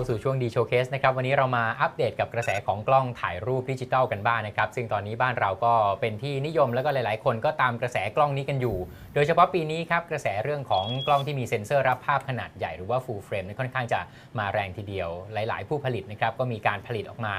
าสู่ช่วงดีโชว์เคสนะครับวันนี้เรามาอัปเดตกับกระแสของกล้องถ่ายรูปดิจิทัลกันบ้างนะครับ ซึ่งตอนนี้บ้านเราก็เป็นที่นิยมแล้วก็หลาย ๆ คนก็ตามกระแสกล้องนี้กันอยู่ โดยเฉพาะปีนี้ครับกระแสเรื่องของกล้องที่มีเซ็นเซอร์รับภาพขนาดใหญ่หรือว่า full frame นี่ค่อนข้างจะมาแรงทีเดียว หลาย ๆ ผู้ผลิตนะครับก็มีการผลิตออกมา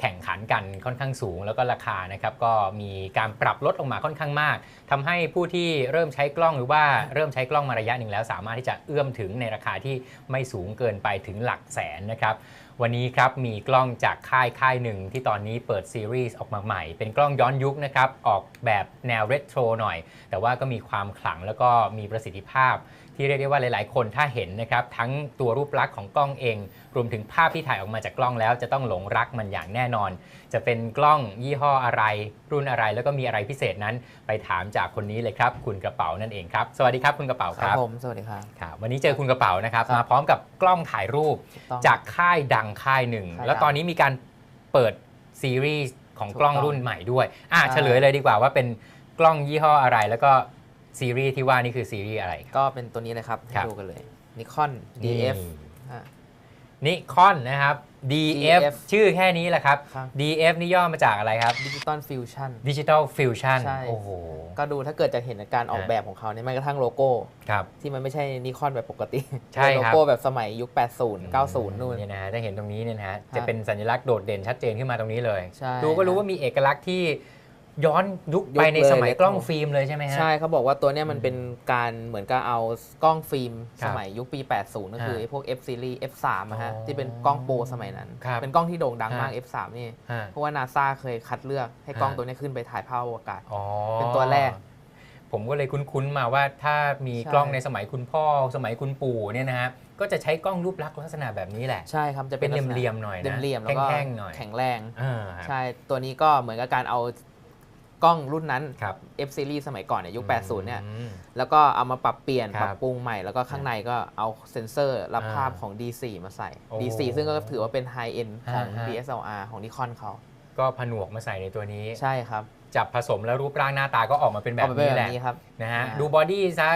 แข่งขันกันค่อนข้างสูง แล้วก็ราคานะครับก็มีการปรับลดลงมาค่อนข้างมากทำให้ผู้ที่เริ่มใช้กล้องหรือว่าเริ่มใช้กล้องมาระยะหนึ่งแล้ว สามารถที่จะเอื้อมถึงในราคาที่ไม่สูงเกินไปถึงหลักแสนนะครับ วันนี้ครับมีกล้องจากค่ายค่ายหนึ่งที่ตอนนี้เปิดซีรีส์ออกมาใหม่ เป็นกล้องย้อนยุคนะครับ ออกแบบแนวเรโทรหน่อย แต่ว่าก็มีความขลังแล้วก็มีประสิทธิภาพ ที่เรียกได้ว่าหลาย ๆ คนถ้าเห็นนะครับทั้งตัวรูปลักษณ์ของกล้องเอง รวมถึงภาพที่ถ่ายออกมาจากกล้องแล้ว จะต้องหลงรักมันอย่างแน่นอน จะเป็นกล้องยี่ห้ออะไร รุ่นอะไรแล้วก็มีอะไรพิเศษนั้น ไปถามจากคนนี้เลยครับ คุณกระเป๋านั่นเองครับสวัสดีครับคุณกระเป๋าคครัรับบผมสวัสดีครับครับวันนี้เจอคุณกระเป๋านะครับครับมาพร้อมกับกล้องถ่ายรูปถูกต้องจากค่ายดังค่ายหนึ่ง ใช่ครับแล้วตอนนี้มีการเปิดซีรีส์ของกล้องถูกต้องรุ่นใหม่ด้วย อะใช่เฉลยเลยดีกว่าว่าเป็นกล้องยี่ห้ออะไร แล้วก็ซีรีส์ที่ว่านี่คือซีรีส์อะไรครับ ก็เป็นตัวนี้เลยครับครัให้บดูกันเลย Nikon DF อะ นิคอนนะครับ DF DF ชื่อแค่นี้แหละครับ ครับ DF นี่ย่อมาจากอะไรครับ Digital Fusion Digital Fusion ใช่ โอ้โห ก็ดูถ้าเกิดจะเห็นการออกฮะแบบของเขาเนี่ยแม้กระทั่งโลโก้ ครับ ที่มันไม่ใช่นิคอนแบบปกติใช่เป็นโลครับโก้แบบสมัยยุค 80 90 นู่น เนี่ยนะฮะถ้าเห็นตรงนี้เนี่ยนะฮะฮะ จะเป็นสัญลักษณ์โดดเด่นชัดเจนขึ้นมาตรงนี้เลย ใช่ดูก็รู้ฮะว่ามีเอกลักษณ์ที่ ย้อนยุคยุไปคในเลยสมัยเลยกล้องฟิล์มเลยใช่ไหมฮะ ใช่เขาบอกว่าตัวเนี้ยมันเป็นการเหมือนกับเอากล้องฟิล์มครับสมัยยุคปี 80 ก็คือฮะไอ้พวก F series F3 อะฮะอ๋อที่เป็นกล้องโปรสมัยนั้น ครับเป็นกล้องที่โด่งดังมากฮะ F3 นี่ ฮะเพราะว่านาซาเคยคัดเลือกให้กล้องฮะ ตัวเนี้ยขึ้นไปถ่ายภาพอวกาศ อ๋อเป็นตัวแรกผมก็เลยคุ้นๆมาว่าถ้ามีใช่ กล้องในสมัยคุณพ่อสมัยคุณปู่เนี่ยนะฮะก็จะใช้กล้องรูปลักษณ์ลักษณะแบบนี้แหละ ใช่ครับจะเป็นลักษณะเหลี่ยมๆหน่อยนะเหลี่ยมๆแล้วก็แท่งๆหน่อย แข็งแรง อ่าครับ ใช่ตัวนี้ก็เหมือนกับการเอา กล้องรุ่นนั้นครับ F series สมัยก่อนเนี่ยยุค 80 เนี่ยอืมแล้วก็เอามาปรับเปลี่ยนครับปรับปรุงใหม่ แล้วก็ข้างในก็เอาเซ็นเซอร์รับอ่าภาพของ D4 มาใส่โอ้ D4 ซึ่งก็ถือว่าเป็นไฮเอ็นของฮะฮะ DSLR ของ Nikon เขา ก็ผนวกมาใส่ในตัวนี้ ใช่ครับ จับผสมแล้วรูปร่างหน้าตาก็ออกมาเป็นแบเอาบไปเป็นนี้แบแหละบนี้ครับนะฮะอ่าดูบอดี้ซะ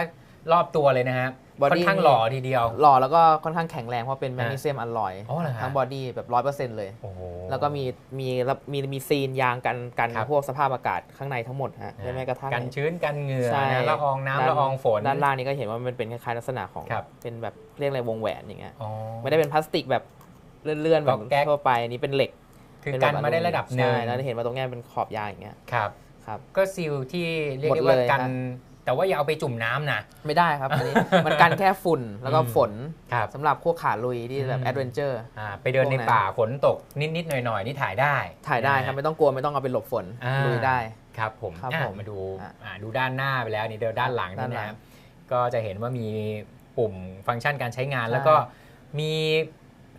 รอบตัวเลยนะฮะ body ค่อนข้างหล่อทีเดียว หล่อแล้วก็ค่อนข้างแข็งแรงเพราะเป็นแมกนีเซียมอลลอยอ๋อเหรอฮะทั้งบอดี้แบบร้อยเปอร์เซ็นต์เลยโอ้โหแล้วก็มีมีมีมีซีนยางกันกันครับพพวกสภาพอากาศข้างในทั้งหมดฮะได้แม้กระทั่งกันชื้นกันเหงื่อใช่นะละอองน้ำด้าละอองฝน ด้านล่างนี่ก็เห็นว่ามันเป็นคล้ายๆลักษณะของครับเป็นแบบเรียกอะไรวงแหวนอย่างเงี้ยอ๋อไม่ได้เป็นพลาสติกแบบเลื่อนๆแบบก๊อกแก๊กทั่วไปอันนี้เป็นเหล็ก คือเป็นกันแบบมาได้ระดับหนึ่งใช่แล้วเห็นว่าตรงเนี้ยเป็นขอบยางอย่างเงี้ยครับครับก็ซีลที่เรียกหมดได้ว่าเลยกันฮะ แต่ว่าอย่าเอาไปจุ่มน้ำนะ ไม่ได้ครับอันนี้ มันกันแค่ฝุ่นแล้วก็อืมฝนครับสำหรับพวกขาลุยที่แบบอืม แอดเวนเจอร์ อ่าไปเดินในพวกนั้นป่าฝนตกนิดๆหน่อยๆนี่ถ่ายได้ถ่ายได้นะฮะครับไม่ต้องกลัวไม่ต้องเอาไปหลบฝนอ่า ลุยได้ ครับผมครับอะผมมาดูอะอ่าดูด้านหน้าไปแล้วนี่เดี๋ยวด้านหลังด้านี่นหลันะงครับก็จะเห็นว่ามีปุ่มฟังก์ชันการใช้งาน ใช่ แล้วก็มี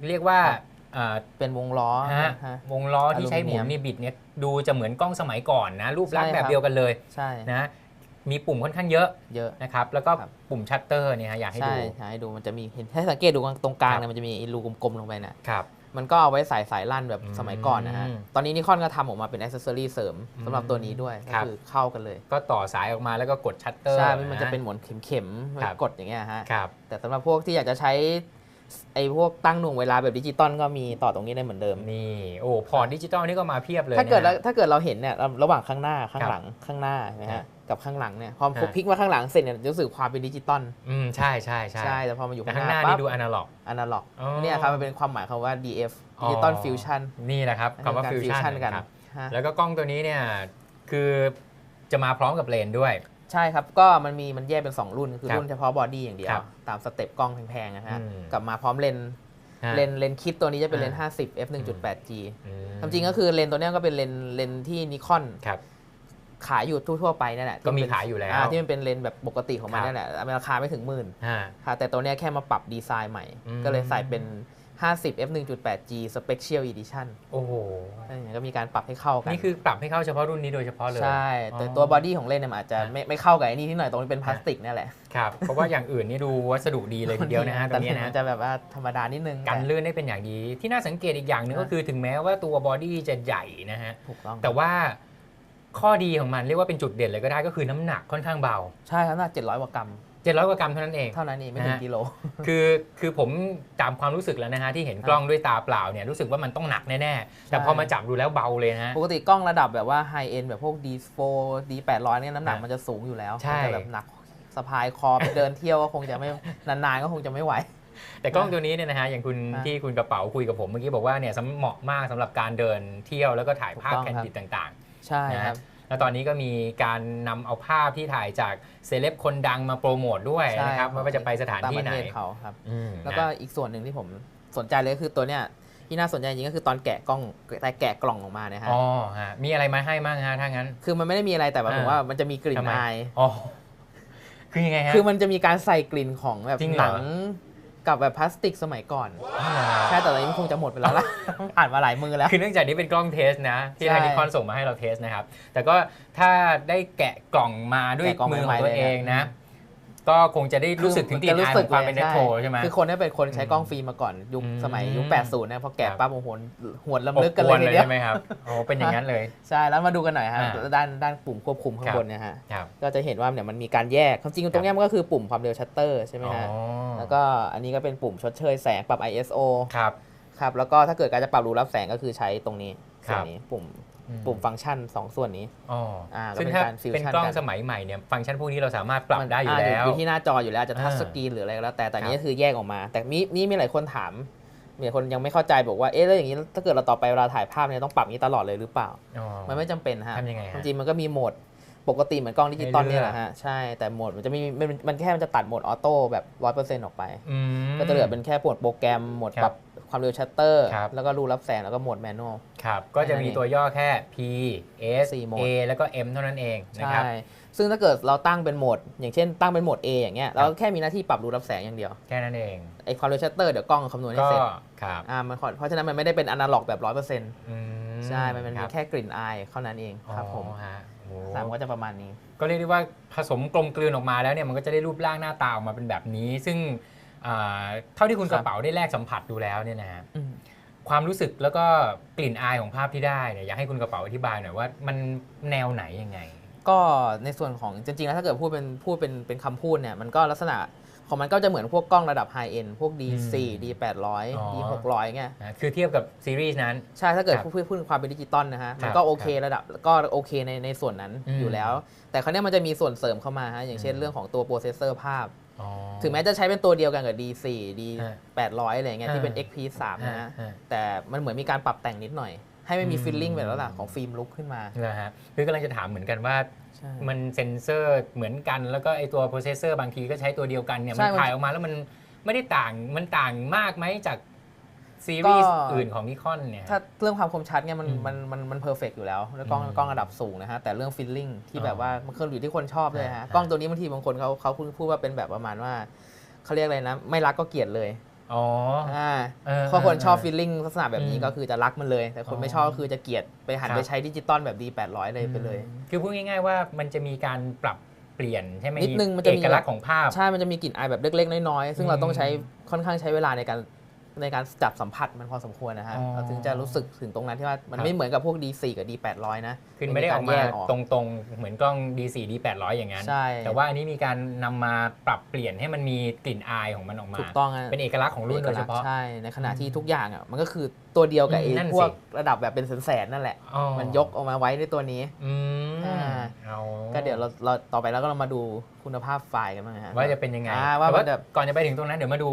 เรียกว่าครับอ่าเป็นวงล้อฮะฮะ วงล้อที่ใช้หมุนอลูมิเนียมนี่บิดเนี่ยดูจะเหมือนกล้องสมัยก่อนนะ รูปลักษณ์ใช่แบบครับเดียวกันเลยใช่ นะ มีปุ่มค่อนข้างเยอะเยอะ นะครับ แล้วก็ครับปุ่มชัตเตอร์เนี่ยฮะอยากให้ใช่ดูใช่ให้ดูมันจะมีเห็นให้สังเกตดูตรงกลางครับเนี่ยมันจะมีไอ้รูกลมๆลงไปน่ะครับมันก็เอาไว้ใส่สายลั่นแบบอืมสมัยก่อนนะฮะ ตอนนี้นิคอนก็ทำออกมาเป็นอ c เซสซอรี่เสริมอืมสำหรับตัวนี้ด้วย ก็ครับคือเข้ากันเลย ก็ต่อสายออกมาแล้วก็กดชัตเตอร์ ใช่ มันจะเป็นเหมือนเข็มๆไว้ครับกดอย่างเงี้ยฮะครับแต่สำหรับพวกที่อยากจะใช้ไอ้พวกตั้งหน่วงเวลาแบบดิจิตอลก็มีต่อตรงนี้ได้เหมือนเดิม นี่ โอ้พอร์ตดิจิตอลนี่ก็มาเพียบเลย ถ้าเกิดนะฮะถ้าเกิดเราเห็นเนี่ยระหว่างข้างหน้าข้างครับหลังข้างหน้าเห็นไหมครัฮะบ กับข้างหลังเนี่ยพอฮะพลิกมาข้างหลังเสร็จเนี่ยรู้สึกความเป็นดิจิตอลอืมใช่ใช่ใช่ใช่แต่พอมาอยู่แต่ข้างข้างหหน้าน้าปั๊นี่บดูอนาล็อกอนาล็อกอ๋อเนี่ยครับมันเป็นความหมายคำว่า DF อ๋อ Digital Fusion นี่แหละครับคำว่าเป็นฟิวกรชั่นกันครับฮะแล้วก็กล้องตัวนี้เนี่ยคือจะมาพร้อมกับเลนส์ด้วย ใช่ครับ ก็มันมีมันแยกเป็น 2 รุ่น คือครับรุ่นเฉพาะบอดี้อย่างเดียวครับตามสเต็ปกล้องแพงๆนะฮะอืมกลับมาพร้อมเลนส์ฮะเลนส์เลนส์คิดตัวนี้จะเป็นเลนส์อ่า50 f 1.8 g อืมความจริงก็คือเลนส์ตัวเนี้ยก็เป็นเลนส์เลนส์ที่นิคอนครับ ขายอยู่ทั่วๆไปนั่นแหละก็มีที่นขายอยู่แล้ว ที่มันเป็นเลนส์แบบปกติของมันครับนั่นแหละราคาไม่ถึงหมื่นฮะค่ะแต่ตัวเนี้ยแค่มาปรับดีไซน์ใหม่อืมก็เลยใส่เป็น 50 f 1.8 g special edition โอ้โหอะไรอย่างเงี้ยก็มีการปรับให้เข้ากัน นี่คือปรับให้เข้าเฉพาะรุ่นนี้โดยเฉพาะเลย ใช่ แต่อ๋อตัวบอดี้ของเลนส์เนี่ยมันอาจจะฮะไม่ไม่เข้ากับไอ้นี่ที่หน่อยตรงนี้เป็นพลาสติกนี่แหละ ครับ เพราะว่าอย่างอื่นนี่ดูวัสดุดีเลยทีเดียวนะฮะตรงนี้แต่นะมันจะแบบว่าธรรมดานิดนึง กันแต่ลื่นได้เป็นอย่างดี ที่น่าสังเกตอีกอย่างหนึงฮะก็คือถึงแม้ว่าตัวบอดี้จะใหญ่นะฮะถูกต้องแต่ว่า ข้อดีของมันเรียกว่าเป็นจุดเด่นเลยก็ได้ก็คือน้ำหนักค่อนข้างเบา ใช่ครับน่า700กว่ากรัม700กว่ากรัมเท่านั้นเอง เท่านั้นเองไม่ถึงนะฮะ กิโล คือคือผมตามความรู้สึกแล้วนะฮะที่เห็นกล้องด้วยตาเปล่าเนี่ยรู้สึกว่ามันต้องหนักแน่ๆ แต่พอมาจับดูแล้วเบาเลยนะฮะ ปกติกล้องระดับแบบว่าไฮเอ็นแบบพวก D4 D800 เนี่ยน้ำหนักฮะมันจะสูงอยู่แล้วใช่ มันจะแบบหนักสะพายคอไปเดินเที่ยวก็คงจะไม่ นานๆก็คงจะไม่ไหว แต่กล้องตัวนี้เนี่ยนะฮะอย่างคุณฮะที่คุณกระเป๋าคุยกับผมเมื่อกี้บอกว่าเนี่ยสำเหมาะมากสำหรับการเดินเที่ยวแล้วก็ถ่ายภาพถูกต้องแคนครับดิดต่าง ใช่นะคฮะรับๆแล้วตอนนี้ก็มีการนำเอาภาพที่ถ่ายจากเซเลบคนดังมาโปรโมทด้วยใช่นะครับไม่ว่าจะไปสถานที่ไหนตมประเทศเขาครับอืมแล้วก็นะอีกส่วนหนึ่งที่ผมสนใจเลยก็คือตัวเนี้ยที่น่าสนใจจริงก็คือตอนแกะกล้องแต่แกะกล่องออกมาเนี่ยฮะอ๋อฮะมีอะไรมาให้บ้างฮะถ้างั้น คือมันไม่ได้มีอะไรแต่ว่าอ่าผมว่ามันจะมีกลิ่นทำไมอายอ๋อคือยังไงฮะคือมันจะมีการใส่กลิ่นของแบบจริงเหรอหนัง กับแบบพลาสติกสมัยก่อนอ๋อเหรอฮะใช่แต่ตอนนี้มันคงจะหมดไปแล้วล่ะผ่านมาหลายมือแล้ว คือเนื่องจากนี้เป็นกล้องเทสนะ ที่ใช่ทางนิคอนส่งมาให้เราเทสนะครับ แต่ก็ถ้าได้แกะกล่องมาด้วยแกะกล่องมือขใหม่องๆตัวเองเลยนะนะ ก็คงจะได้รู้สึกถึงกลิ่นอายของความเป็นเนตโทใช่ไหมคือคนที่เป็นคนใช้อืมกล้องฟิล์มมาก่อนยุคอืมสมัยยุค 80 นะพอแกะครับปั๊บโอ้โหหวนลำลึกกันเลยอบอทีเลยเดียวใช่ไหมครับโอ้เป็นอย่างนั้นเลย ใช่แล้วมาดูกันหน่อยฮะอ่าด้านด้านปุ่มควบคุมข้างครับบนเนี่ยฮะครับก็จะเห็นว่าเนี่ยมันมีการแยกความจริงตรงเนี้ยมันก็คือปุ่มความเร็วชัตเตอร์ใช่ไหมอ๋อฮะแล้วก็อันนี้ก็เป็นปุ่มชดเชยแสงปรับ ISO ครับครับแล้วก็ถ้าเกิดการจะปรับรูรับแสงก็คือใช้ตรงนี้คส่รัวนบนี้ปุ่มอืม ปุ่มฟังก์ชันสองส่วนนี้อ๋ออ่าก็ซึ่งเป็นถ้าการฟิวชั่นเป็นกล้องกันสมัยใหม่เนี่ยฟังก์ชันพวกนี้เราสามารถปรับมันได้อยู่าแล้วอยู่ที่หน้าจออยู่แล้วอาจจะทัชอ่าสกรีนหรืออะไรก็แล้วแต่แต่อันคนี้รับก็คือแยกออกมา แต่มีนี่มีหลายคนถามมีหลายคนยังไม่เข้าใจบอกว่า เอ๊ะ แล้วอย่างนี้ ถ้าเกิดเราต่อไปเวลาถ่ายภาพเนี่ยต้องปรับนี้ตลอดเลยหรือเปล่าอ๋อมันไม่จำเป็นฮะทำยังไงฮะจริงๆมันก็มีโหมด ปกติเหมือนกล้องดิจิตอลให้เลือกเนี่ยแหละฮะ ใช่ แต่โหมดมันจะมีมันมันแค่มันจะตัดโหมดออโต้แบบร้อยเปอร์เซ็นต์ออกไปอืมก็จะเหลือเป็นแค่โหมดโปรแกรม โหมดครับปรับ ความเร็วชัตเตอร์ ครับ แล้วก็รูรับแสงแล้วก็โหมดแมนนวล ครับ ก็จะมีตัวย่อแค่ P S สี่โหมด A แล้วก็ M เท่านั้นเองนะใช่ครับซึ่งถ้าเกิดเราตั้งเป็นโหมด อย่างเช่นตั้งเป็นโหมด A อย่างเงี้ยเราแค่มีหน้าที่ปรับรูรับแสงอย่างเดียวแค่นั้นเอง ไอ้ความเร็วชัตเตอร์เดี๋ยวกล้องคำนวณให้ก็เสร็จครับอ่ามันขอเพราะฉะนั้นมันไม่ได้เป็นอนาล็อกแบบร้อยเปอร์เซ็นต์อืใช่ มันเป็นรับแค่กลิ่นอายเท่านั้นเองครับผมอ๋อฮะโอ้สามก็จะประมาณนี้ ก็เรียกได้ว่าผสมกลมกลืนออกมาแล้วเนี่ยมันก็จะได้รูปร่างหน้าตาออกมาเป็นแบบนี้ ซึ่งอ่า เท่าที่คุณคกรับระเป๋าได้แลกสัมผัสดูแล้วเนี่ยนะฮะอืมความรู้สึกแล้วก็กลิ่นอายของภาพที่ได้เนี่ยอยากให้คุณกระเป๋าอธิบายหน่อยว่ามันแนวไหนยังไง ก็ในส่วนของจริงๆแล้วถ้าเกิดพูดเป็นพูดเป็นเป็นคำพูดเนี่ยมันก็ลักษณะของมันก็จะเหมือนพวกกล้องระดับไฮเอ็นพวก D4 อืม D800 อ๋อ D600 เงี้ยนะคือเทียบกับซีรีส์นั้น ใช่ ถ้าเกิดครับพูดพูดถึงความเป็นดิจิตอลนะฮะครับมันก็โอเคระดับก็โอเคในในส่วนนั้นอืมอยู่แล้ว แต่คราวเนี้ยมันจะมีส่วนเสริมเข้ามาฮะ อย่างเช่นอืมเรื่องของตัวโปรเซสเซอร์ภาพอ๋อ ถึงแม้จะใช้เป็นตัวเดียวกันกับ D4 ฮะ D800 อะไรเงี้ยที่เป็นอ่า XP3 นะฮะฮะแต่มันเหมือนมีการปรับแต่งนิดหน่อย ให้ไม่มีอืมฟีลลิ่งแบบแล้วล่ะของฟิล์มลุกขึ้นมานะฮะคือกำลังจะถามเหมือนกันว่าใช่มันเซ็นเซอร์เหมือนกันแล้วก็ไอตัวโปรเซสเซอร์บางทีก็ใช้ตัวเดียวกันเนี่ยใช่มันมันถ่ายออกมาแล้วมันไม่ได้ต่างมันต่างมากไหมจาก ซีรีส์ก็อื่นของนิคอนเนี่ย ถ้าเรื่องความคมชัดเนี่ยมันอืมมันมันมันเพอร์เฟกอยู่แล้ว แล้วกล้องอืมกล้องระดับสูงนะฮะ แต่เรื่องฟีลลิ่งที่อ๋อแบบว่ามันคืออยู่ที่คนชอบเลยอ่าฮะอ่ากล้องตัวนี้บางทีบางคนเขาเขาพูดพูดว่าเป็นแบบประมาณว่าเขาเรียกอะไรนะ ไม่รักก็เกลียดเลยอ๋ออ่าเออเพราะคนชอบเฟีลลิ่งลักษณะแบบนี้อืมก็คือจะรักมันเลย แต่คนอ๋อไม่ชอบก็คือจะเกลียดไปหันครับไปใช้ดิจิตอลแบบ D800 เลยไปเลยอืมคือพูดง่ายๆว่ามันจะมีการปรับเปลี่ยนใช่ไหมนิดนึงมันจะมีเอกลักษณ์ของภาพ ใช่ มันจะมีกลิ่นอายแบบเล็กๆ น้อยๆ ซึ่งเราต้องใช้ค่อนข้างใช้เวลาในการ ในการจับสัมผัสมันพอสมควรนะฮะอ๋อ เราถึงจะรู้สึกถึงตรงนั้นที่ว่ามันครับไม่เหมือนกับพวก D4 กับ D800 นะคือไม่ได้ออกมาแยกออกตรงๆ เหมือนกล้อง D4 D800 อย่างนั้น ใช่แต่ว่าอันนี้มีการนำมาปรับเปลี่ยนให้มันมีกลิ่นอายของมันออกมา ถูกต้องฮะ เป็นเอกลักษณ์ของรุ่นโดยเฉพาะ ใช่ ในขณะที่ทุกอย่างอะมันก็คือตัวเดียวกับอืไอ้มนั่นพวกสิระดับแบบเป็นแสนๆนั่นแหละ อ๋อมันยกออกมาไว้ในตัวนี้ อืมอ่า เอาก็เดี๋ยวเราเราต่อไปแล้วก็เรามาดูคุณภาพไฟล์กันบ้างนะฮะ ว่าจะเป็นยังไงอ่าว่าแต่มันแบบก่อนจะไปถึงตรงนั้นเดี๋ยวมาดู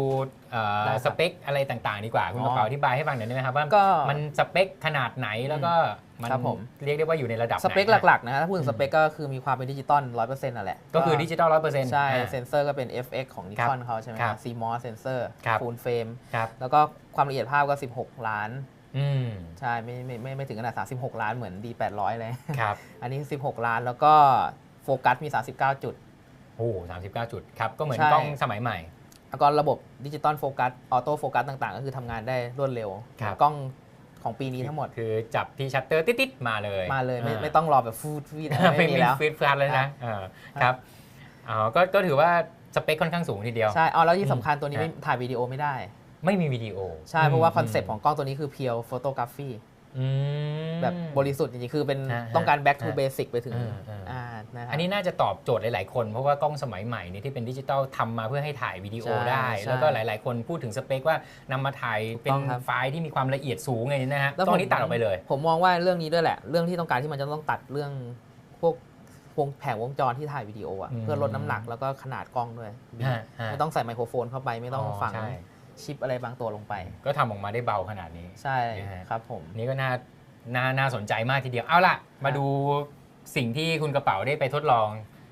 เอ่อได้ครับ สเปคอะไรต่างๆ ดีกว่าคุณอ๋กอระเป๋าอธิบายให้ฟังหน่อยได้ไหมครับว่าก็มันสเปคขนาดไหนแล้วก็มันครับผมเรียกได้ว่าอยู่ในระดับสเปคไหนหลักๆนะฮะถ้าพูดถึอืงมสเปคก็คือมีความเป็นดิจิตอล100%นั่นแหละ ก็คือดิจิตอลร้อยเปอร์เซ็นต์ใช่ เซนเซอร์ก็เป็น FX ของครับ Nikon เขาใช่ไหมครับ CMOS เซนเซอร์ครับฟูลเฟรมครับแล้วก็ความละเอียดภาพก็ 16 ล้านอืมใช่ไม่ไม่ไม่ไม่ถึงขนาด 36 ล้านเหมือน D800 เลยครับอันนี้ 16 ล้านแล้วก็โฟกัสมี 39 จุดโอ้สามสิบเก้าจุดครับ ก็เหมือนใช่กล้องสมัยใหม่ แล้วก็ระบบดิจิตอลโฟกัสออโต้โฟกัสต่างๆ ก็คือทำงานได้รวดเร็ว ครับ กล้องของปีนี้ทั้งหมด คือจับที่ชัตเตอร์ติดๆมาเลยมาเลยไม่าไม่ต้องรอแบบฟูดฟีดไม่ไม่มีมีแล้วฟีดฟลัดเลยนะเออครับอ๋อก็ก็ถือว่าสเปคค่อนข้างสูงทีเดียว ใช่เอาแล้วที่สำคัญตัวนี้อืมไม่ถ่ายวิดีโอไม่ได้ ไม่มีวิดีโอใช่ เพราะว่าคอนเซปต์ของกล้องตัวนี้คือเพียวโฟโตกราฟีมอืม แบบบริสุทธิ์จริงๆ คือเป็นฮะต้องการ back to ฮะ basic ไปถึงเออเอออ่อ่านะครับอันนี้น่าจะตอบโจทย์หลาย ๆ คนเพราะว่ากล้องสมัยใหม่เนี่ยที่เป็นดิจิตอลทำมาเพื่อให้ถ่ายวิดีโอใช่ได้ใช่แล้วก็หลาย ๆ คนพูดถึงสเปคว่านำมาถ่ายเป็นต้องครับไฟล์ที่มีความละเอียดสูงไงนะฮะแล้วกล้องผมนี้ตัดออกไปเลย ผมมองว่าเรื่องนี้ด้วยแหละ เรื่องที่ต้องการที่มันจะต้องตัดเรื่องพวกวงแผงวงจรที่ถ่ายวิดีโออะอืมเพื่อลดน้ำหนักแล้วก็ขนาดกล้องด้วยฮะฮะไม่ต้องใส่ไมโครโฟนเข้าไปไม่ต้องฝังใช่ชิปอะไรบางตัวลงไป ก็ทำออกมาได้เบาขนาดนี้ ใช่นะฮะ ครับผม นี่ก็น่าน่าน่าสนใจมากทีเดียว เอาล่ะ มาดูสิ่งที่คุณกระเป๋าได้ไปทดลอง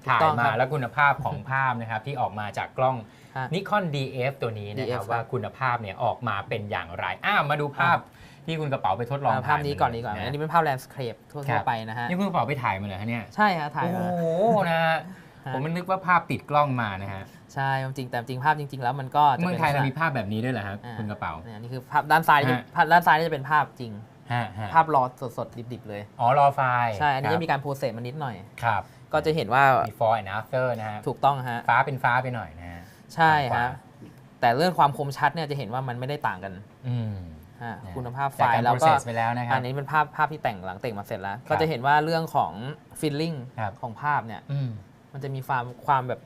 ถ่ายถูกต้องคมารับแล้วคุณภาพของภาพนะครับ ที่ออกมาจากกล้องฮะนิคอน DF ตัวนี้นะครับ DF ว่าคุณภาพเนี่ยออกมาเป็นอย่างไรอ้าวมาดูภาพที่คุณกระเป๋าไปทดลองอ่าภาพนี้ก่อนดีกว่าถ่ายมาอันนี้เป็นภาพแลนด์สเคปทั่ครัวบ ๆไปนะฮะ นี่คุณกระเป๋าไปถ่ายมาเหรอฮะเนี่ย ใช่ฮะถ่ายโอ้มา โหนะฮะฮะ ผมมันนึกว่าภาพติดกล้องมานะฮะ ใช่จริงๆแต่จริงภาพจริง ๆ แล้วมันก็จะเมืองเป็นไทยเรามีลักษณะภาพแบบนี้ด้วยเหรอครับอ่าคุณกระเป๋าเนี่ยนี่คือภาพด้านซ้ายนี่ฮะภาพด้านซ้ายนี่จะเป็นภาพจริงฮะฮะภาพรอสดๆดิบๆเลยอ๋อรอไฟล์ใช่อันนี้คจะรับมีการโปรเซสมานิดหน่อยครับ ก็จะเห็นว่า before and after นะฮะถูกต้องฮะฟ้าเป็นฟ้าไปหน่อยนะฮะใช่กว่าฮะแต่เรื่องความคมชัดเนี่ยจะเห็นว่ามันไม่ได้ต่างกันอืมฮะนะคุณภาพไฟจากการล์แล้วก็ process ไปแล้วนะครับอันนี้เป็นภาพภาพที่แต่งหลังแต่งมาเสร็จแล้ว ก็จะเห็นว่าเรื่องของฟีลลิ่งครับของภาพเนี่ยอืมมันจะมีความความแบบ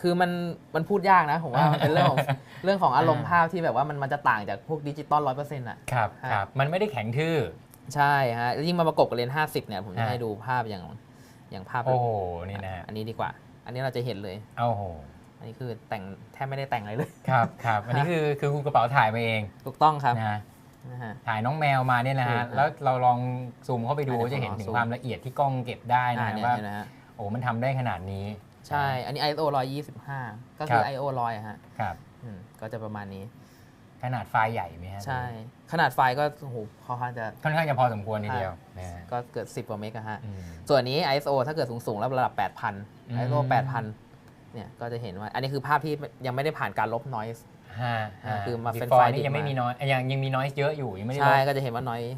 คือมันมันพูดยากนะผมว่ามันเป็นเรื่องของเรื่องของอารมณ์อ่าภาพที่แบบว่ามันมันจะต่างจากพวกดิจิตอลร้อยเปอร์เซ็นต์อะครับฮะครับมันไม่ได้แข็งทื่อใช่ฮะแล้วยิ่งมาประกบกับเลนส์50เนี่ยผมจะอ่าให้ดูภาพอย่างอย่างภาพโอ้โหนี่นะฮะอันนี้ดีกว่า อันนี้เราจะเห็นเลยโอ้โหอันนี้คือแต่งแทบไม่ได้แต่งอะไรเลยครับครับอันนี้คือคือคุณกระเป๋าถ่ายมาเองถูกต้องครับนะฮะนะฮะถ่ายน้องแมวมาเนี่ยนะฮะถูกครับแล้วเราลองซูมเข้าไปดูอ่าจะเห็นเดี๋ยวผมลองถึงซูมความละเอียดที่กล้องเก็บได้อ่านะเนี่ยว่าเห็นนะฮะโอ้มันทำได้ขนาดนี้ ใช่ อันนี้ ISO 125 ก็คือครับ ISO 100อะฮะครับอืมก็จะประมาณนี้ ขนาดไฟล์ใหญ่ไหมฮะใช่ ขนาดไฟล์ก็โอ้โหค่อนข้างจะค่อนข้างจะพอสมควรทีเดียวนะฮะก็เกิด 10 กว่าเมกอะฮะอืมส่วนนี้ ISO ถ้าเกิดสูงๆแล้วระดับอืม8,000 ISO 8,000 เนี่ยก็จะเห็นว่า อันนี้คือภาพที่ยังไม่ได้ผ่านการลบ noise ฮะฮะคือมาเป็น Before ไฟล์นี่ยังไม่ดิบมามีมีน้อยยังยังมีน้อยเยอะอยู่ยังไม่ได้ลใช่บก็จะเห็นว่า noise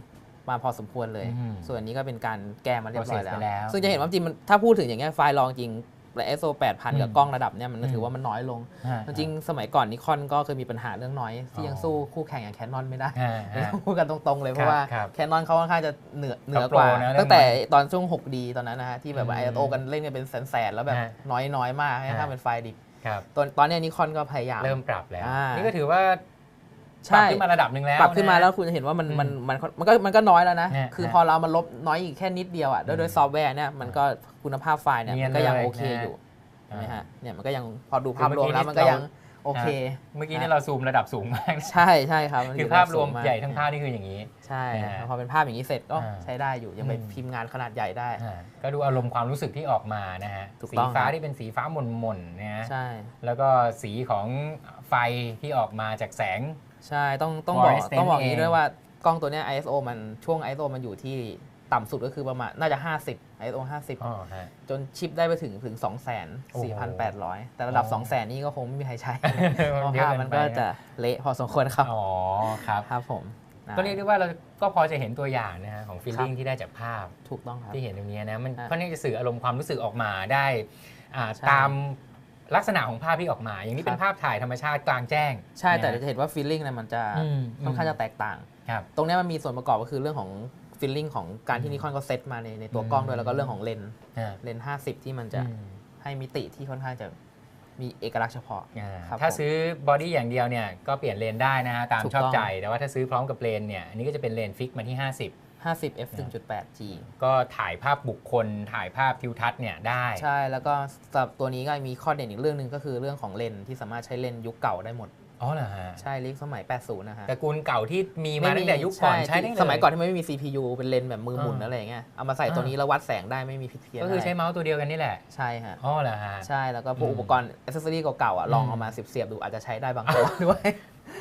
มาพอสมควรเลยอืมส่วนนี้ก็เป็นการแก้มาเรียบร้อย process แล้วไปแล้ว ซึ่งจะเห็นว่าจริงๆมันถ้าพูดถึงอย่างเงี้ยไฟล์รองจริงและ ISO 8,000 กับอืมกล้องระดับเนี้ยมันก็อืมถือว่ามันน้อยลงฮะจริงๆสมัยก่อนนิคอนก็เคยมีปัญหาเรื่องน้อย ที่ยังอ๋อสู้คู่แข่งอย่างแคนนอนไม่ได้ฮะฮะพูดกันตรงๆเลยเพราะว่าครับแคนนอนเขาค่อนข้างจะเหนือเหนือเขาโปรกว่านะเรื่องตั้งแต่ตอนช่วง 6D ตอนนั้นนะฮะที่แบบว่าอืไอมโอกันเล่นกันเป็นแสนๆแล้วแบบฮะน้อยน้อยๆมากให้ฮะถ้าเป็นไฟล์ดิบครับตอนตอนเนี้ยนิคอนก็พยายามเริ่มปรับแล้วอ่านี่นี่ก็ถือว่าปใช่รับขึ้นมาระดับหนึ่งแล้วปรับขึ้นมาะแล้วคุณจะเห็นว่ามันอืมมันมันมันก็มันก็น้อยแล้วนะฮะคือฮะพอเรามาลบน้อยอีกแค่นิดเดียวอะด้วยอืมด้วยซอฟต์แวร์เนี่ยมันก็ คุณภาพไฟล์เนี่ยเนียนมันก็ยังเลยโอเคนะอยู่ใช่ไหมอ่าฮะเนี่ยมันก็ยังพอดูภาพรวมคือเมื่อกี้แล้วมันก็เรายังโอเค เมื่อกี้นี่เราซูมระดับสูงมากนะใช่ใช่ครับนคือภาพรวมสูงกใหญ่ทั้งภาพนี่คืออย่างนี้ ใช่นะฮะพอเป็นภาพอย่างนี้เสร็จก็อ่าใช้ได้อยู่ยังไปอืมพิมพ์งานขนาดใหญ่ได้อ่าก็ดูอารมณ์ความรู้สึกที่ออกมานะฮะถูกสีต้องฟ้าครับที่เป็นสีฟ้าหม่นๆนะฮะใช่แล้วก็สีของไฟที่ออกมาจากแสง ใช่ต้องต้องบอก Voice ต้องบอกเองอย่างนี้ด้วยว่ากล้องตัวเนี้ย ISO มันช่วง ISO มันอยู่ที่ ต่ำสุดก็คือประมาณน่าจะ 50 ISO อ๋อฮะ50จนชิปได้ไปถึงถึง 2 4โอ้โห4,800 แต่ระดับอ๋อ2 0 0 0 0นี่ก็คงไม่มีใครใช้ เพราะเยอะภาพเกิมันไปก็จะเละพอสมควรครับอ๋อครับ ครับผมนะ ก็เรียกได้ว่าเราก็พอจะเห็นตัวอย่างนะฮะของฟีลลิ่งที่ได้จากภาพถูกต้องครับ ที่เห็นตรงนี้นะมันฮะค่อนข้างจะสื่ออารมณ์ความรู้สึกออกมาได้อ่าใช่ตามลักษณะของภาพที่ออกมา อย่างนี้เป็นครับ ภาพถ่ายธรรมชาติกลางแจ้งใช่แต่นะฮะ จะเห็นว่าฟีลลิ่งเนี่ยมันจะอืม ค่อนข้างจะแตกต่าง ครับ ตรงเนี้ยมันมีส่วนประกอบก็คือเรื่องของ ฟีลลิ่งของการที่นิคอนก็เซตมาในในตัวกล้องด้วยแล้วก็เรื่องของเลนส์อ่าเลนส์50ที่มันจะอืมให้มิติที่ค่อนข้างจะมีเอกลักษณ์เฉพาะอ่าครับถ้าผมซื้อบอดี้อย่างเดียวเนี่ยก็เปลี่ยนเลนได้นะฮะตามถูกชอบต้องใจ แต่ว่าถ้าซื้อพร้อมกับเลนเนี่ยอันนี้ก็จะเป็นเลนฟิกมาที่ 50 f 1.8 g 50ก็ถ่ายภาพบุคคลถ่ายภาพทิวทัศน์เนี่ยได้ ใช่แล้วก็สำหรับตัวนี้ก็มีข้อเด่นอีกเรื่องหนึ่งก็คือเรื่องของเลนส์ที่สามารถใช้เลนส์ยุคเก่าได้หมด อ๋อเหรอฮะ ใช่ลิกสมัย 80 นะฮะตระกูลเก่าที่มีมาตั้งแต่ยุคก่อนใช้ได้เลยสมัยก่อนที่ไม่มี CPU เป็นเลนส์แบบมือหมุนอ่าอะไรอย่างเงี้ยเอามาใส่ตัวนี้แล้ววัดแสงได้ไม่มีผิดเพี้ยนก็คืออะไรใช้เมาส์ตัวเดียวกันนี่แหละ ใช่ฮะอ๋อเหรอฮะ ใช่แล้วก็พวกอืมอุปกรณ์อ c เซสซอรี่เก่าๆอะลองอืมเอามาเสียบๆดูอาจจะใช้ได้บางตัวด้วย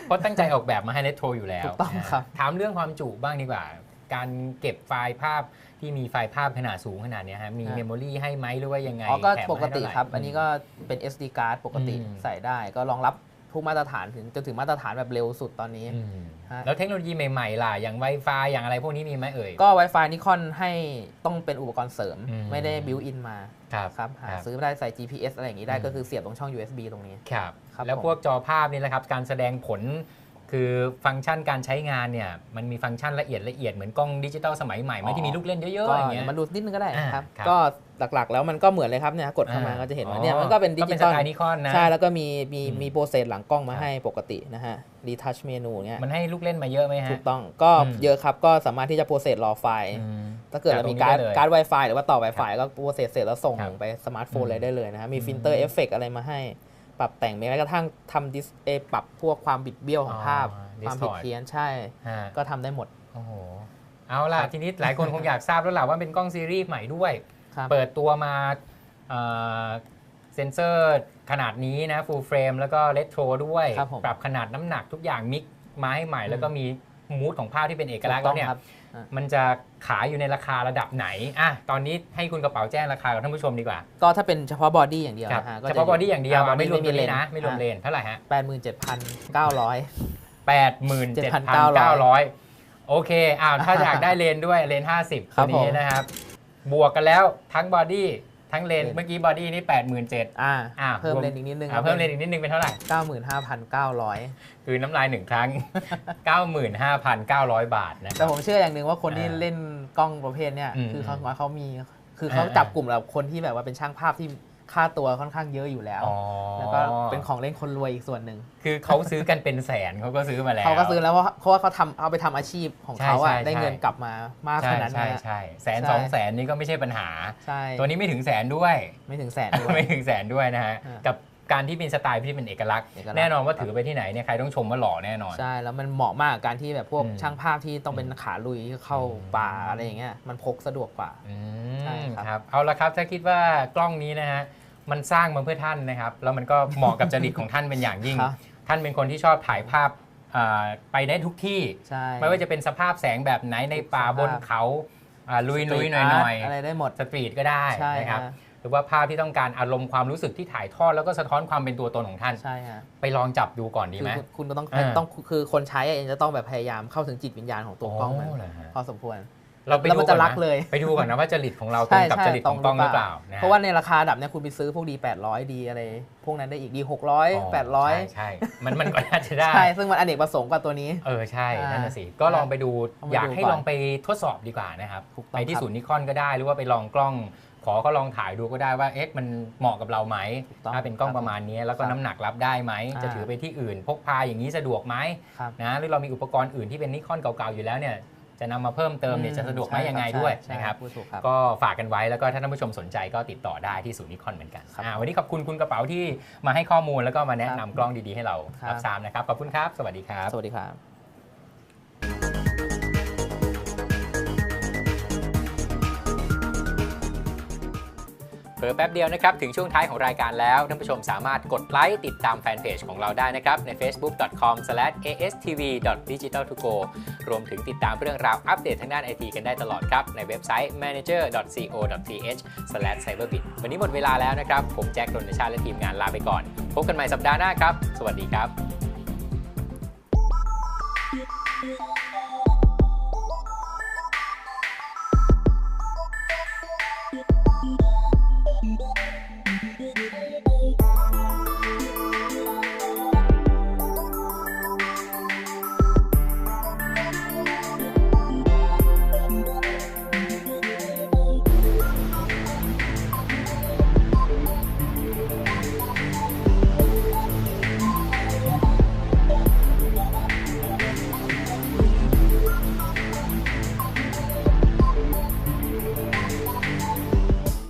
เพราะตั้งใจออกแบบมาให้เลตโทรอยู่แล้วถูกต้องนะฮะครับถามเรื่องความจุบ้างดีกว่าการเก็บไฟล์ภาพที่มีไฟล์ภาพขนาดสูงขนาดเนี้ยฮะมีเมมโมรีให้ไหมหรือว่ายังไงอ๋อก็แถมปมากให้ติเท่าไหครับ อันนี้ก็เป็น SD card ปกติอืมใส่ได้ก็รองรับ ทุกมาตรฐานถึงจนถึงมาตรฐานแบบเร็วสุดตอนนี้อืมฮะแล้วเทคโนโลยีใหม่ๆล่ะ อย่าง Wi-Fi อย่างอะไรพวกนี้มีไหมเอ่ย ก็ Wi-Fi นิคอนให้ต้องเป็นอุปกรณ์เสริมอืมไม่ได้บิวอินมาครับครับหาครับ ซื้อได้ใส่ GPS อะไรอย่างนี้ได้อืมก็คือเสียบตรงช่อง USB ตรงนี้ ครับ ครับแล้วผม พวกจอภาพนี่แหละครับ การแสดงผล คือฟังก์ชันการใช้งานเนี่ยมันมีฟังก์ชันละเอียดละเอียดเหมือนกล้องดิจิตอลสมัยใหม่ไหมอ๋อที่มีลูกเล่นเยอะๆก็อย่างเงี้ยมาดูนิดนึงก็ได้อ่าครับครับก็หลักๆ แล้วมันก็เหมือนเลยครับเนี่ยกดเข้ามาอ่าก็จะเห็นว่าอ๋อเนี่ยมันก็เป็นดิก็จิเป็นตสอลไตล์นิคอนนะใช่แล้วก็มีมีอืมมีโปรเซสหลังกล้องมาครับให้ปกตินะฮะรีทัชเมนูเนี่ยมันให้ลูกเล่นมาเยอะไหมฮะถูกต้องก็อืมเยอะครับก็สามารถที่จะโปรเซสรอไฟล์อืมถ้าเกิดเรามีจการ์ดตงนี้ได้เลยการ์ด Wi-Fi หรือว่าต่อ Wi-Fi ก็โปรเซสเสร็จแล้วส่งครับไปสมาร์ทโฟนอืมเลยได้เลยนะฮะมีอืมฟิลเตอร์เอฟเฟกอะไรมาให้ ปรับแต่งแม้กระทั่งทำดิสเอปรับพวกความบิดเบี้ยวของภาพอ๋อความผิด distort เพี้ยนใช่ฮะก็ทำได้หมด โอ้โห เอาล่ะครับทีนี้หลายคนคงอยากทราบแล้วล่ะว่าเป็นกล้องซีรีส์ใหม่ด้วยครับเปิดตัวมาเอ่อเซนเซอร์ขนาดนี้นะ full frame แล้วก็เ e โทรด้วยครับผมปรับขนาดน้ำหนักทุกอย่างมิกมาให้ใหม่อืมแล้วก็มีมูดของภาพที่เป็นเอกลักษณ์ถูแล้วเนี่ยครับ มันจะขายอยู่ในราคาระดับไหนอะตอนนี้ให้คุณกระเป๋าแจ้งราคากับท่านผู้ชมดีกว่า ก็ถ้าเป็นเฉพาะบอดี้อย่างเดียวครับนะฮะเฉพาะบอดี้อย่างเดียวไม่รวมมีเลนนะไม่รวมเลนเท่าไหร่ฮะแปดหมื่นเจ็ดพันเก้าร้อย87,900โอเคอ้าวถ้าอยากได้เลนด้วยเลน50ครัตัวบนี้ผมนะครับ บวกกันแล้วทั้งบอดี้ ทั้งเลนเลน เมื่อกี้บอดี้นี่87,000อ่าอ่าเพิ่มรวม เลนอีกนิดนึงอ่าเพิ่มเลนอีกนิดนึงเป็นเท่าไหร่ เก้าหมื่นห้าพันเก้าร้อยคือน้ำลายหนึ่งครั้ง 95,900 บาทนะคแต่รับ ผมเชื่ออย่างหนึ่งว่าคนที่อ่าเล่นกล้องประเภทเนี้ยอืมคือเขาว่าเขามี คือเขาอ่าจับกลุ่มแบบคนที่แบบว่าเป็นช่างภาพที่ ค่าตัวค่อนข้างเยอะอยู่แล้วอ๋อแล้วก็เป็นของเล่นคนรวยอีกส่วนหนึ่ง คือเขาซื้อกันเป็นแสนเขาก็ซื้อมาแล้วเขาก็ซื้อแล้วเพราะเพราะว่าเขาทำเอาไปทำอาชีพของเขาใช่อะใช่ได้เงินใช่กลับมามากขใช่นาดใช่นั้นอะใช่แสนใช่สองแสนนี่ก็ไม่ใช่ปัญหาใช่ตัวนี้ไม่ถึงแสนด้วย ไม่ถึงแสนด้วยไม่ถึงแสนด้วยนะฮะอ่ากับ การที่เป็นสไตล์ที่เป็นเอกลักษณ์ เอกลักษณ์ แน่นอนว่าถือไปที่ไหนเนี่ยใครต้องชมว่าหล่อแน่นอน ใช่ แล้วมันเหมาะมากกับการที่แบบพวกอืม ช่างภาพที่ต้องเป็นขาลุยเข้าอืมป่าอะไรอย่างเงี้ยมันพกสะดวกกว่า อืใช่มครับ ครับเอาละครับถ้าคิดว่ากล้องนี้นะฮะมันสร้างมาเพื่อท่านนะครับ แล้วมันก็เหมาะกับจริตของท่านเป็นอย่างยิ่ง ครับท่านเป็นคนที่ชอบถ่ายภาพอ่าไปได้ทุกที่ ใช่ ไม่ว่าจะเป็นสภาพแสงแบบไหนในป่าทุกสภาพ บนเขาอ่าลุยลุยๆหน่อยหน่อยอะไรได้หมด สตรีทก็ได้ใช่นะครับ ฮะห รือว่าภาพที่ต้องการอารมณ์ความรู้สึกที่ถ่ายทอดแล้วก็สะท้อนความเป็นตัวตนของท่าน ใช่ฮะไปลองจับดูก่อนดีคือไหมคุณคุณก็ต้องอ่าต้องคือคนใช้เองจะต้องแบบพยายามเข้าถึงจิตวิญญาณของตัวกล้องมันโเหรอฮะพอสมควรเราไปแล้วดูมันก่อจะนรักนะเลยไปดูก่อนนะว่าจริตของเราตรงกับจริตของกล้องหรือเปล่านะเพราะว่าในราคาระดับเนี้ยคุณไปซื้อพวกดี 800 ดีอะไร พวกนั้นได้อีกดี 600 800ใช่ใช่ มันมันก็น่าจะได้ ใช่ ซึ่งมันอเนกประสงค์กว่าตัวนี้ เออ ใช่อ่านั่นน่ะสิ ก็ลองไปดูเอามาอยากดูให้ก่อนลองไปทดสอบดีกว่านะครับถูกต้องไปที่ครับศูนย์นิคอนก็ได้หรือว่าไปลองกล้อง ขอเขาลองถ่ายดูก็ได้ว่าเอ๊ะมันเหมาะกับเราไหมถูกต้องถ้าเป็นกล้องครับประมาณนี้แล้วก็ครับน้ำหนักรับได้ไหมอ่าจะถือไปที่อื่น พกพาอย่างนี้สะดวกไหมครับนะหรือเรามีอุปกรณ์อื่นที่เป็นนิคอนเก่าๆอยู่แล้วเนี่ยจะนำมาเพิ่มเติมเนี่ยจะสะดวกไหมใช่ยังไงครับด้วยใช่นะครับพูดถูกครับก็ฝากกันไว้แล้วก็ถ้าท่านผู้ชมสนใจก็ติดต่อได้ที่ศูนย์นิคอนเหมือนกันครับอ่าวันนี้ขอบคุณคุณกระเป๋าที่มาให้ข้อมูลแล้วก็มาแนะครันำบกล้องดีๆให้เราครับรับทราบนะครับขอบคุณครับ สวัสดีครับ สวัสดีครับ อแป๊บเดียวนะครับ ถึงช่วงท้ายของรายการแล้วท่านผู้ชมสามารถกดไลค์ติดตามแฟนเพจของเราได้นะครับ ใน facebook.com/astv.digital2go รวมถึงติดตามเรื่องราวอัปเดตทางด้านไอทีกันได้ตลอดครับ ในเว็บไซต์ manager.co.th/cyberbit วันนี้หมดเวลาแล้วนะครับ ผมแจ็คดนชาและทีมงานลาไปก่อน พบกันใหม่สัปดาห์หน้าครับ สวัสดีครับ